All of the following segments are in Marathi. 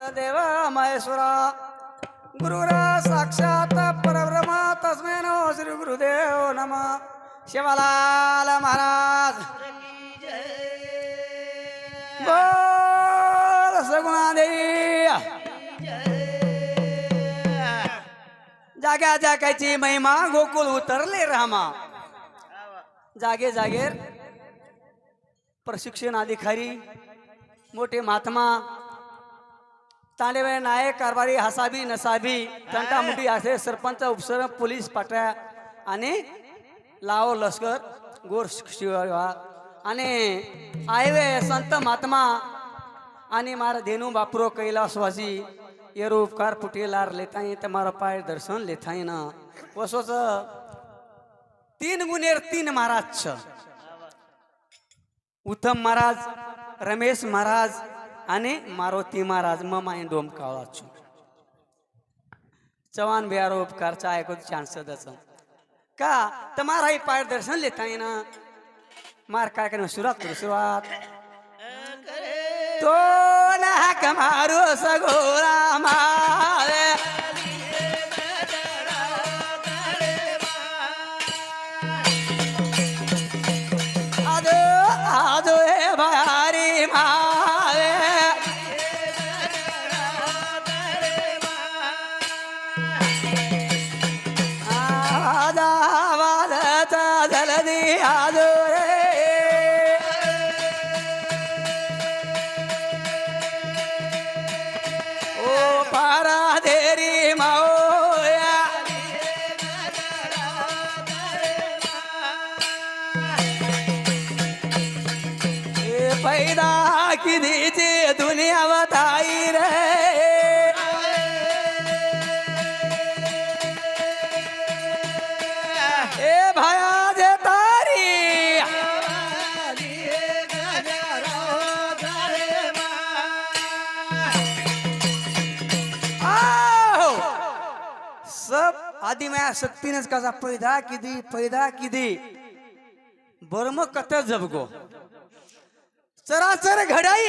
देव महेश्वरा गुरुरा साक्षात परब्रह्मा तस्मै नो श्री गुरुदेव नम. शिवलाल महाराज. बोल सगुणादेवी जाग्या जागाची महिमा गोकुल उतरले रामा. जागे जागेर प्रशिक्षण अधिकारी मोठे महात्मा तांडेबाई नायक कारभारी हसाबी नसाबी तंटामुटी असे सरपंच उपसर पोलीस पाट्या आणि लाव लष्कर गोर शिवा आणि आयवे संत महात्मा आणि मार धेनू बापरो कैलासवासी येरो उपकार पुटे लार लेता तर मारा पाय दर्शन लेता ये ना. वसोच तीन गुणेर तीन महाराज उत्तम महाराज रमेश महाराज અને મારુતિ મહારાજ મમાએ ડોમ કાળા છું ચવાન બિહારો ઉપકાર ચાહે કોઈ ચાન્સદ હશે કા તમારા એ પારદર્શન લેતા એના માર કાકને સુરત કરું સુરત તો ના કમારો સગોરા મા पैदा किदीची दुनिया बताई रे भाया जे तारी। सब आधी माया शक्तीनेच कसा पैदा किदी पैदा किदी। बरम कत जपगो। चराचर घडाई।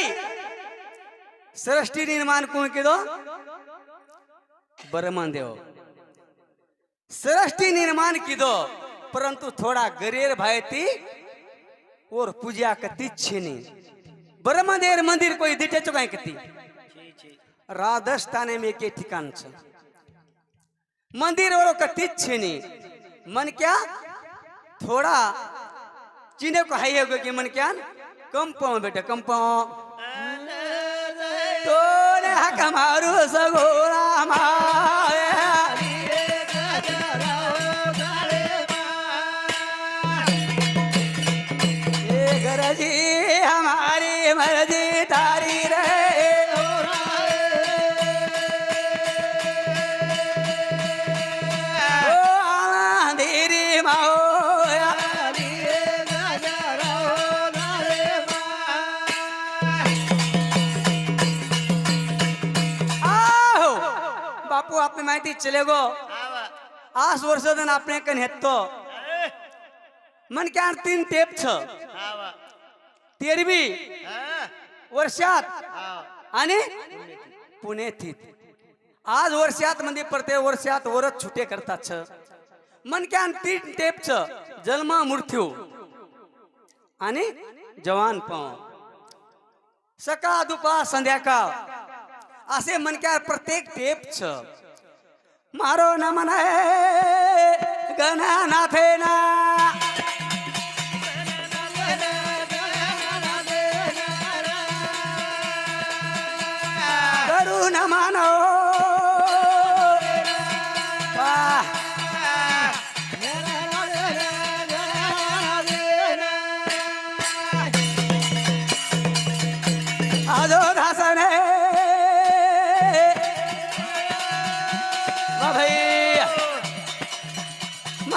सृष्टी निर्माण कोण केलो ब्रह्मदेव देव। सृष्टी निर्माण किदो परंतु थोडा गरेर भायती और पूजा कती छेनी। बरमदेर मंदिर कोई दिटेचो काय कती राजस्थान में के ठिकाण छ। मंदिर और कती छेनी। मन क्या? थोड़ा चिने को हाई होगा कि मन क्या? कंपो बेटा कंपो तोरे हक मारू सगोरा मा। बापू आपली माहिती चले गो। आस वर्षातून हेतो मन क्या तीन टेप छ। तेरवी वर्षात। आणि पुणेथीत आज वर्षात म्हणजे प्रत्येक वर्षात वरच छुटे करतात छ। मन क्या तीन टेप छ। जन्म मृत्यू। आणि जवान पाव सकाळ दुपार संध्याकाळ। असे मनक्यार प्रत्येक टेप छ। मारो न म्हणाय गणा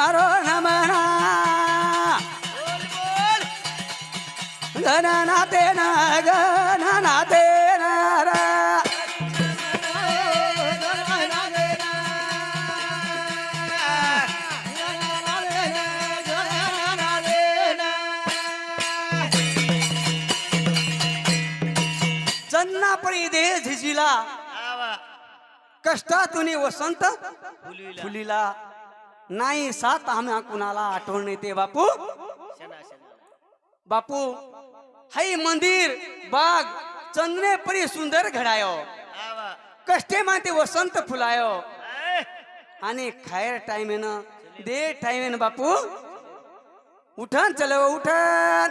मारो नमना गणनाते न गणनाते न चन्ना परी दे झिजिला कष्टातून वसंत फुलीला. नाही सात आम्हा कुणाला आठवण येते बापू. बापू हाई मंदिर बाग चंदने परी सुंदर घडायो. कष्टे माते वसंत फुलायो. आणि खायर टाइमेन दे टाइम टाइमेन बापू. उठन चलो उठन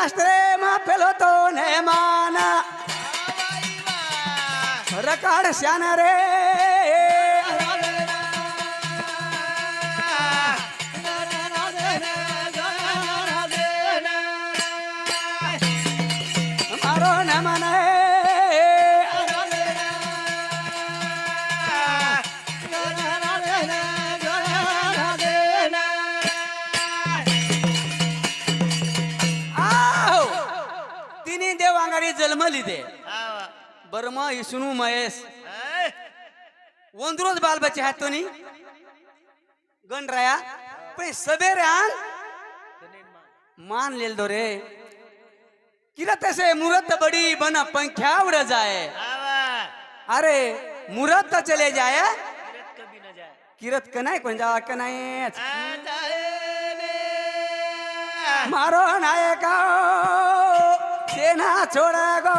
शावी शास्त्रे मा पेलो तो వర్మ ఇసును మహేష్ ఒంది రోజు బాల్ బచ్చే హత్తోని గండ్రాయా पण सवेर मान लेल दो रे। किरत से मुरत बडी बना पंख्या उड जाय अरे मुहूर्त चले जाए। किरत कनाए नाही जा जावा मारो नायका सेना छोडा गो।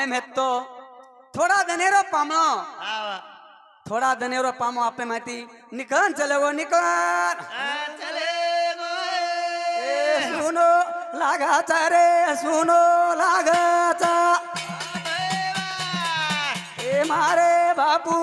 बापू आपने में तो थोडा दनेरो पामलो थोडा दनेरो पामो आपने माहिती निकन चले गो निकन ए सुनो लागाचा रे सुनो लागाचा ए मारे बापू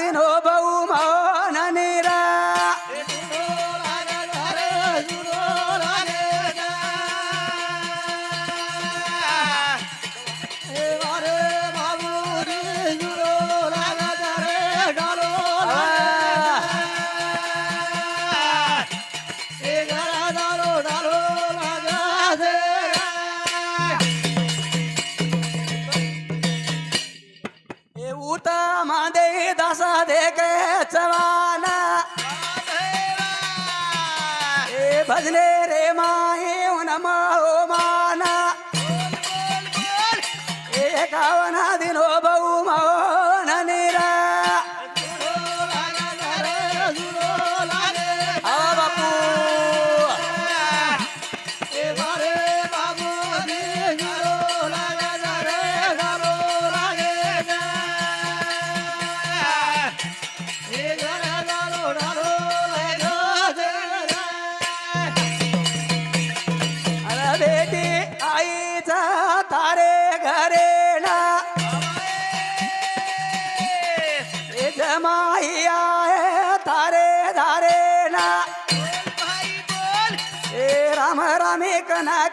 running over.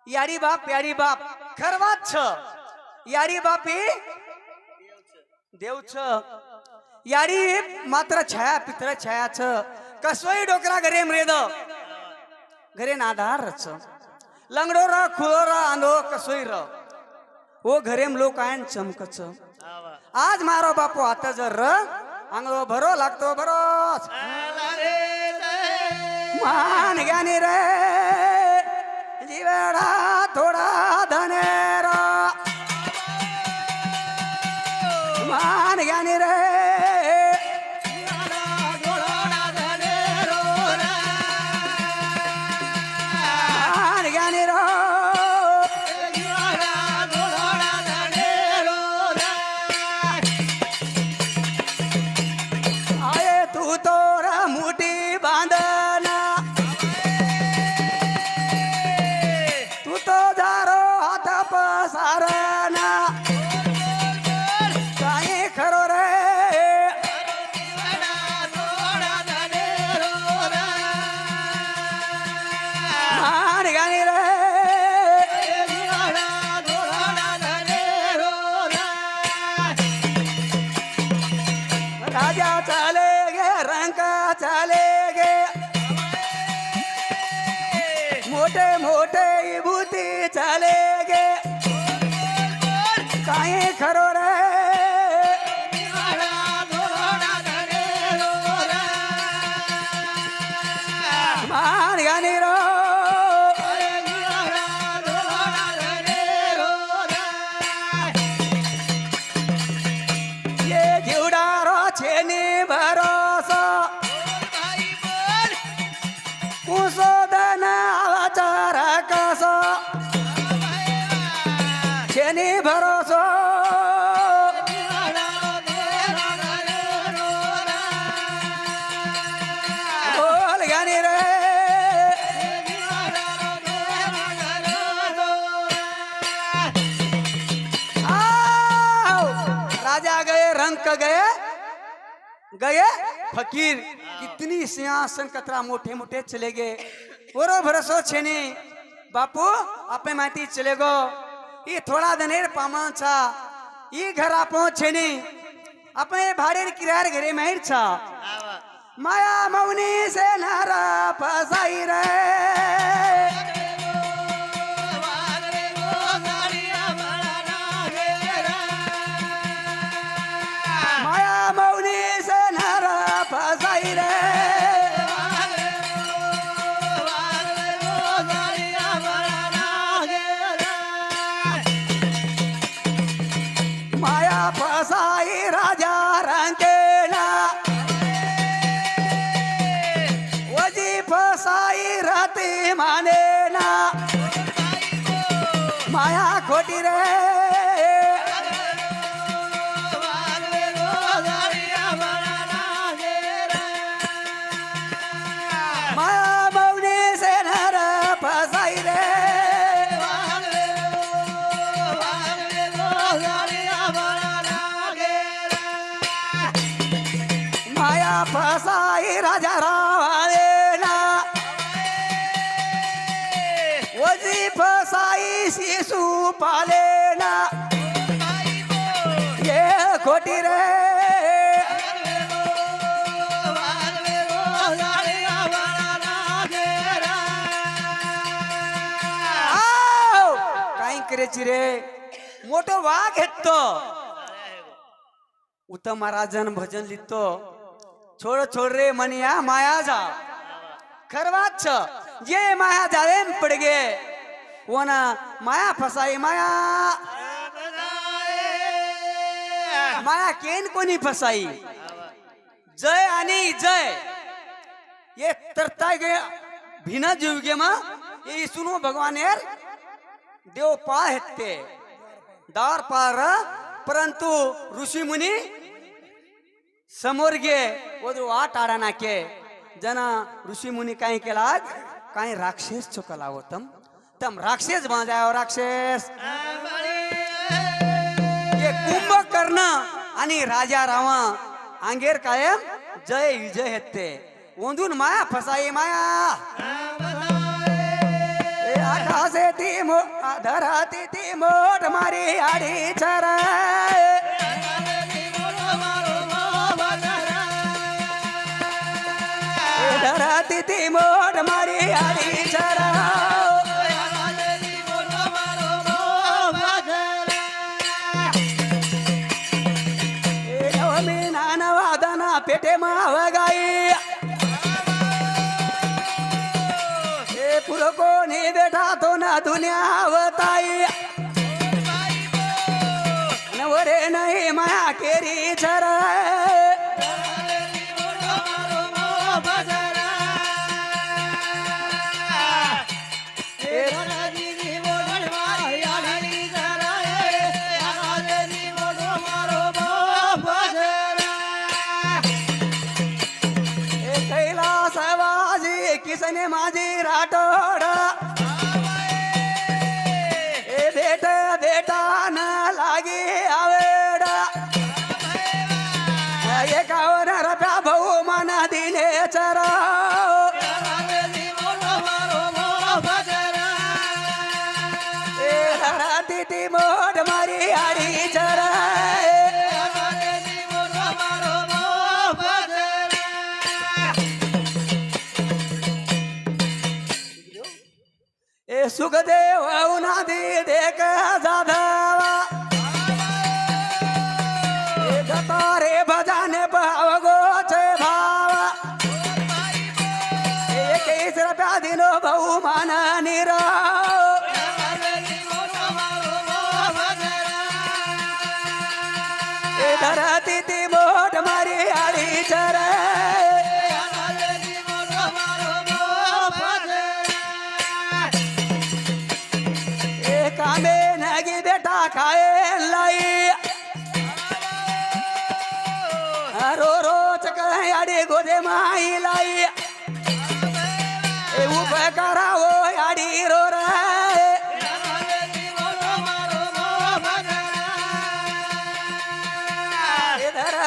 સબ કેલા યારી બાપ યારી બાપ ખરવા જ છે યારી બાપ એ દેવ છે યારી માત્ર છાયા પિત્ર છાયા છે કસોય ડોકરા ઘરે મરેદ ઘરે નાધાર છે લંગડો ર ખુલો ર આંધો કસોય ર ઓ ઘરે લોક આયન ચમક છે આજ મારો બાપો હાથ જ ર આંગળો ભરો લાગતો ભરો માન જ્ઞાની રે ಬೇಡ ತೋಡಾದ ನೇರ ಮಾನಗಾನಿರೇ ಮೂಟಿ गए? फकीर कितनी सिंहासन कतरा मोठे मोठे चले गए। वरो भरोसो छेने। बापू आपे माहिती चले गो। ई थोडा दनेर पामांचा ई घर आपण छेने। आपण भाडेर किरार घरे माहीर छा। माया मौनी से नारा फसाई रे। माया फसाई राजा रावाळेला वजी फसाई शिशू पालेला ये खोटी रे आव! काय करायची रे मोठं वाघ घेतो उत्तम महाराजन भजन लिहितो छोड छोड रे मनिया माया जा। खरवाच जे माया जावे पडगे ओना माया फसाई माया। माया केन कोणी फसाई? जय आणि जय। ये तरता गे भिना जीव गे मा। ये सुनो भगवान यार देव पा हेते दार पार परंतु ऋषी मुनी समोर गे ओद्रू आट आडा नाके जना ऋषी मुनी काय केला काय राक्षस चुकला होतम तम. राक्षस बांधाव राक्षस. हे कुंभकर्ण आणि राजा रामा आंगेर कायम जय विजय हेते ओंदून माया फसाई माया. आकाशे ती मो धराती ती मोठ मारी आडी चरा तिथे मोठ मारी आडी चरा ए नानवादना पेटे मावगाई ए पुर कोणी बेटा तो ना दुनियावताई नवरे नाही माया केरी चरा ए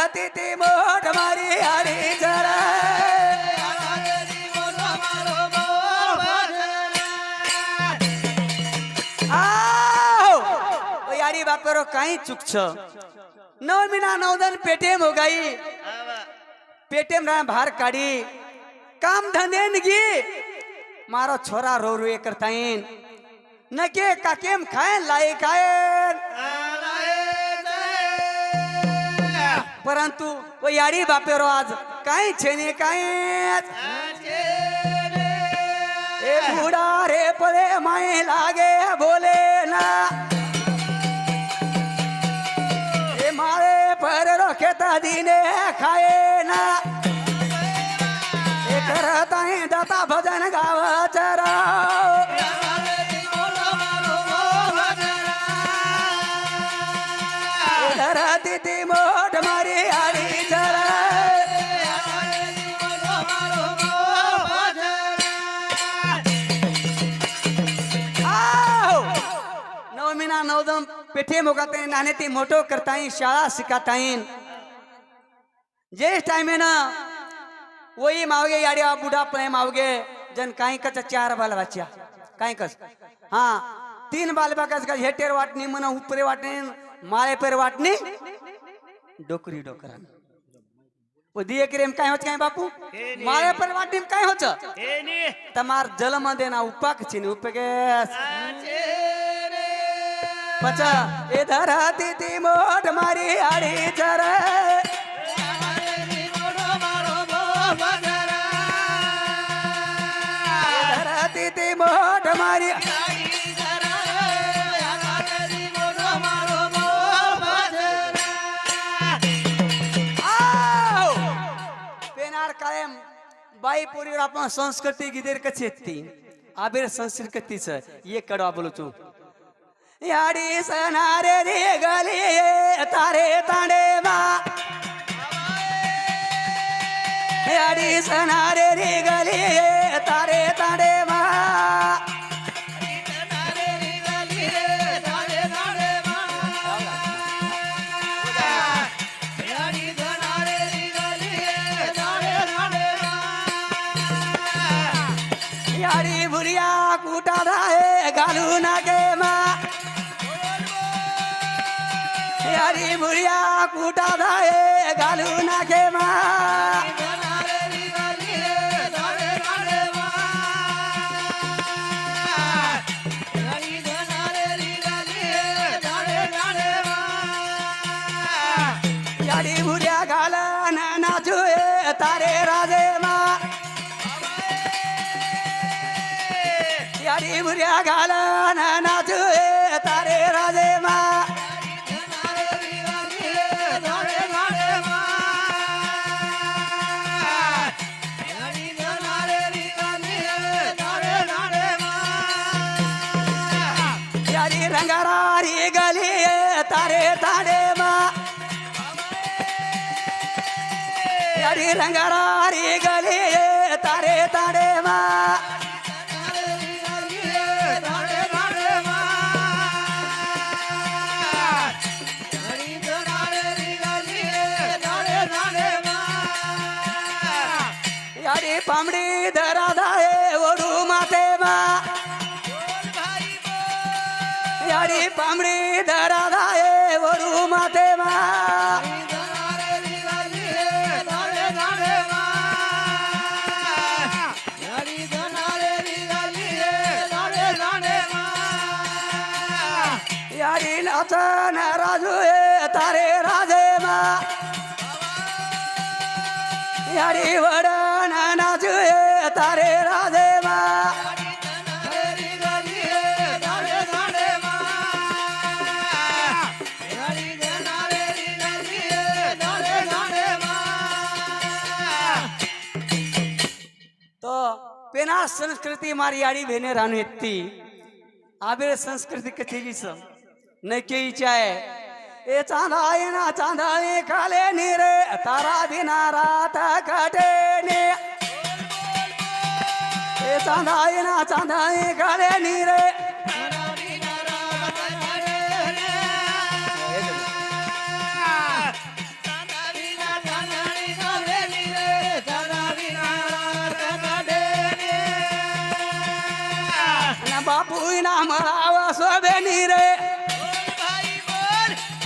ते ती मोठ मारी हरी जरा. यारी बापेरो काही चुकछ नव मिना नवदन पेटे मोगाई. पेटेम रा भार काढी. काम धंदे गी मारो छोरा रो रुए न के काकेम खाय लाई खाय परंतु व याडी बापेरो आज काय छेने काय बुडा रे पळे माय लागे बोले ना. ए माळे पर रोखेता दिने खाये ना. करता आहे दाता भजन गावाचा मिठे मोगाताईन नाने ते मोठो करताईन शाळा शिकाताईन. जे टाइम है ना वही मावगे याड्या बुढा पण मावगे जन काही कच चार बालवाच्या काही कच हा तीन बाल बालबाकाच का हेटेर वाटणी म्हणा उपरे वाटणी माळेपेर वाटणी डोकरी डोकरान दिए करेम काय होत काय बापू? माळे पर वाटीम काय होत? तमार जलमध्ये ना उपाक चिन उपगेस. पचा ए धराती ती मोड मारी आडी चरे. धराती ती मोठ मारी कायम बाई पोरीवर आपण संस्कृती गिदेर कची येते आबेर संस्कृतीचं ये कडवा बोलू तू. याडी सणारे रे गले तारे तांडे मा याडी सणारे रे गले तारे तांडे मा याडी भुरिया कुटा राहे घालू याडी मुळ्या कुठा जाय घालू नाखे मा. याडी बुरिया घाल नाचू तारे राजे मा. याडी बुरिया घाल नाचू याडी रंगारारी गली तारे ताडे મારી વડા નાના જોઈએ તારે રાધે માં પેના સંસ્કૃતિ મારી આડી બેને રાની હતી. આબે સંસ્કૃતિ કથેલી છે. ને કે ચાય ఏ చాందాయన చాందాయి కాలే నీరే తారా దినారాత కటేనే ఏ చాందాయన చాందాయి కాలే నీరే. బాపు నా సోబే నీరే.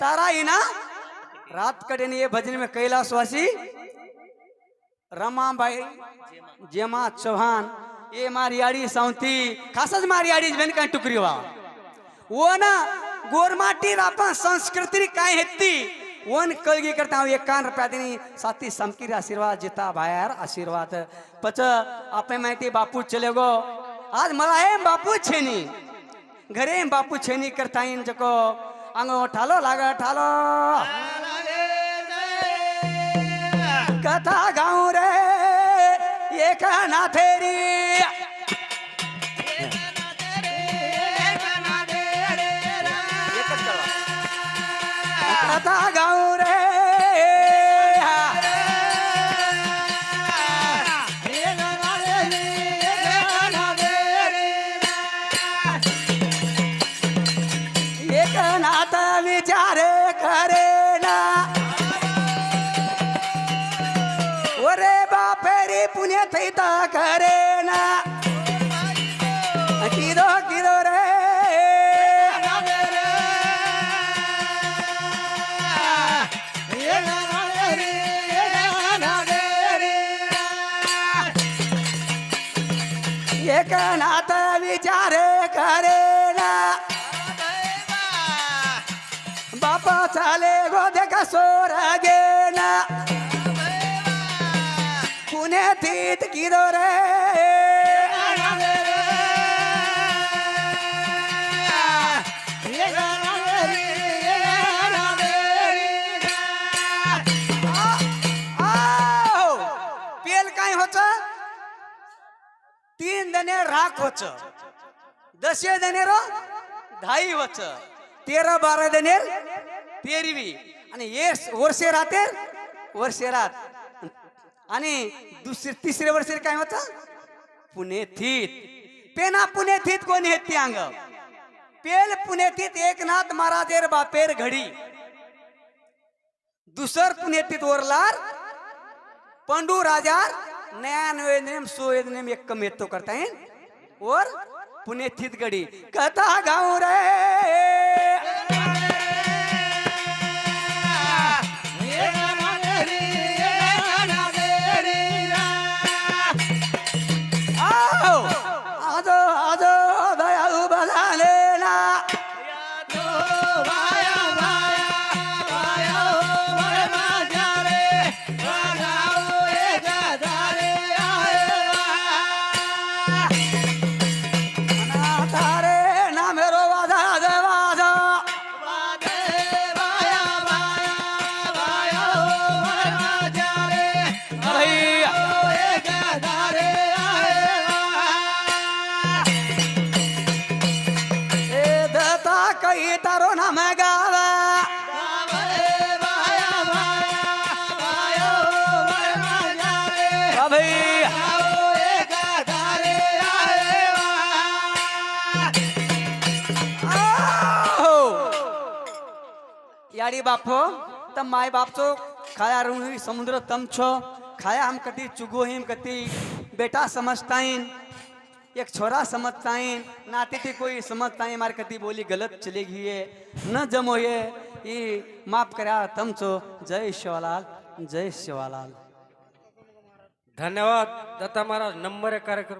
तारा ना रात कडे ये भजन में कैलाशवासी रमाबाई जेमा चौहान ये मारियाड़ी सावती खासच मारियाड़ी बेन काय टुकरी वा. वो ना गोरमाटी रापा संस्कृती काय हेती वन कळगी करता एकान रुपयानी साथी समकीर आशीर्वाद जिता भायर आशीर्वाद. पच आपे माहिती बापू चले गो. आज मला हे बापू छेनी. घरे बापू छेनी करता येईन जको. अंगो ठालो लाग ठालो कथा गाऊ रे एक नाथेरी किदो किदो रे एक नाथ विचार करे ना बापा चाले गो देखा सोर गे ना पुणे थीत किदो रे तीन दने राख होच दशे दने रो धाई होच तेरा बारा दनेर तेरवी. आणि येस वर्षे राहते वर्षे राहत. आणि दुसरे तिसरे वर्षे काय होत? पुणे थीत. पेना पुणे थीत कोणी येत ती अंग? पेल पुणे थीत एकनाथ महाराजेर बापेर घडी. दुसर पुणे पुण्यतीत ओरलार पंडू राजार ज्ञान वेदनेम सुवेदनेम एक येतो करता येईल और पुणे थितगडी कथा गाऊ रे। याडी बापो हो, त माय बापचो खाया रुणी समुद्र तम छो खाया हम कती चुगो हिम कती बेटा समझताइन एक छोरा समझताइन नाते थी कोई समझताइन मार कती बोली गलत चली गई है न जमो ये ई माफ करा तम छो जय शिवालाल जय शिवालाल। धन्यवाद दत्ता महाराज नंबर कार्यक्रम।